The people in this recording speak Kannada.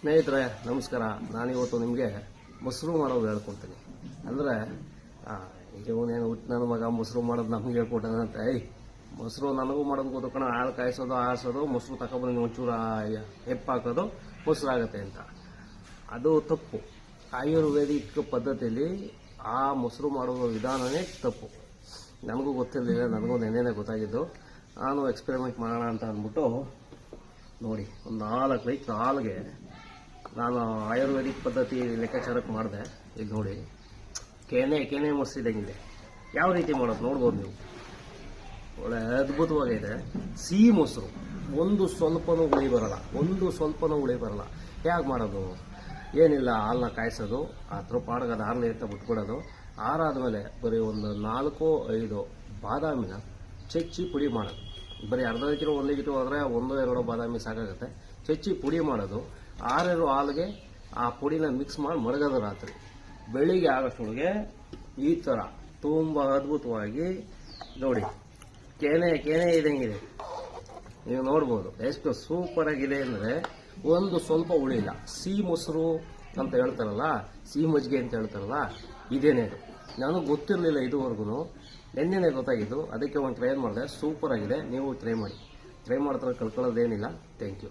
ಸ್ನೇಹಿತರೆ, ನಮಸ್ಕಾರ. ನಾನಿವತ್ತು ನಿಮಗೆ ಮೊಸರು ಮಾಡೋದು ಹೇಳ್ಕೊಡ್ತೀನಿ. ಅಂದರೆ ಇವನೇನು ಹುಟ್ಟು ನನ್ನ ಮಗ ಮೊಸರು ಮಾಡೋದು ನಮ್ಗೆ ಹೇಳ್ಕೊಟ್ಟಾನೆ ಅಂತ, ಏಯ್, ಮೊಸರು ನನಗೂ ಮಾಡೋದು ಗೊತ್ತು ಕಣ. ಕಾಯಿಸೋದು, ಆರಿಸೋದು, ಮೊಸರು ತಗೊಬಂದು ಒಂಚೂರು ಹೆಪ್ಪು ಹಾಕೋದು ಮೊಸರು ಆಗುತ್ತೆ ಅಂತ. ಅದು ತಪ್ಪು. ಆಯುರ್ವೇದಿಕ್ ಪದ್ಧತಿಯಲ್ಲಿ ಆ ಮೊಸರು ಮಾಡುವ ವಿಧಾನನೇ ತಪ್ಪು. ನನಗೂ ಗೊತ್ತಿರಲಿಲ್ಲ, ನನಗೂ ನೆನೆಯೇ ಗೊತ್ತಾಗಿದ್ದು. ನಾನು ಎಕ್ಸ್ಪೆರಿಮೆಂಟ್ ಮಾಡೋಣ ಅಂತ ಅಂದ್ಬಿಟ್ಟು ನೋಡಿ, ಒಂದು ನಾಲ್ಕು ಲೈಟ್ ಹಾಲಿಗೆ ನಾನು ಆಯುರ್ವೇದಿಕ್ ಪದ್ಧತಿ ಲೆಕ್ಕಾಚಾರಕ್ಕೆ ಮಾಡಿದೆ. ಇಲ್ಲಿ ನೋಡಿ. ಕೆನೆ ಕೆನೆ ಮೊಸರಿದಂಗಿದೆ ಯಾವ ರೀತಿ ಮಾಡೋದು ನೋಡ್ಬೋದು ನೀವು. ಒಳ್ಳೆ ಅದ್ಭುತವಾಗಿದೆ ಸಿಹಿ ಮೊಸರು. ಒಂದು ಸ್ವಲ್ಪನೂ ಹುಳಿ ಬರಲ್ಲ. ಒಂದು ಸ್ವಲ್ಪನೂ ಹುಳಿ ಬರಲ್ಲ. ಹೇಗೆ ಮಾಡೋದು? ಏನಿಲ್ಲ ಹಾಲನ್ನ ಕಾಯಿಸೋದು ಅದ್ರ ಪಾಡ್ಗೆ ಅದು ಹಾಲು ಅಂತ ಬಿಟ್ಬಿಡೋದು. ಆರಾದಮೇಲೆ ಬರೀ ಒಂದು ನಾಲ್ಕು ಐದು ಬಾದಾಮಿನ ಚಚ್ಚಿ ಪುಡಿ ಮಾಡೋದು. ಬರೀ ಅರ್ಧ ಕಿಲೋ ಒಂದು ಕಿಲೋ ಹೋದರೆ ಒಂದು, ಎರಡು ಬಾದಾಮಿ ಸಾಕಾಗುತ್ತೆ. ಚಚ್ಚಿ ಪುಡಿ ಮಾಡೋದು. ಆರೇಳು ಹಾಲಿಗೆ ಆ ಪುಡಿನ ಮಿಕ್ಸ್ ಮಾಡಿ ಮಡಗೋದು ರಾತ್ರಿ. ಬೆಳಿಗ್ಗೆ ಆಗೋಷ್ಟೊಳಗೆ ಈ ಥರ ತುಂಬ ಅದ್ಭುತವಾಗಿ ನೋಡಿ. ಕೆನೆ ಕೆನೆ ಇದಂಗಿದೆ ನೀವು ನೋಡ್ಬೋದು, ಎಷ್ಟು ಸೂಪರ್ ಆಗಿದೆ ಅಂದರೆ ಒಂದು ಸ್ವಲ್ಪ ಉಳಿಲ್ಲ ಸಿಹಿ ಮೊಸರು ಅಂತ ಹೇಳ್ತಾರಲ್ಲ, ಸಿಹಿ ಮಜ್ಜಿಗೆ ಅಂತ ಹೇಳ್ತಾರಲ್ಲ, ಇದೇನೇ ನನಗೆ ಗೊತ್ತಿರಲಿಲ್ಲ ಇದುವರೆಗೂ ನೆನ್ನೆನೇ ಗೊತ್ತಾಗಿದ್ದು, ಅದಕ್ಕೆ ಒಂದು ಟ್ರೈ ಮಾಡಿದೆ ಸೂಪರ್ ಆಗಿದೆ. ನೀವು ಟ್ರೈ ಮಾಡಿ. ಟ್ರೈ ಮಾಡ್ತಾರೆ ಕಳ್ಕೊಳ್ಳೋದೇನಿಲ್ಲ. Thank you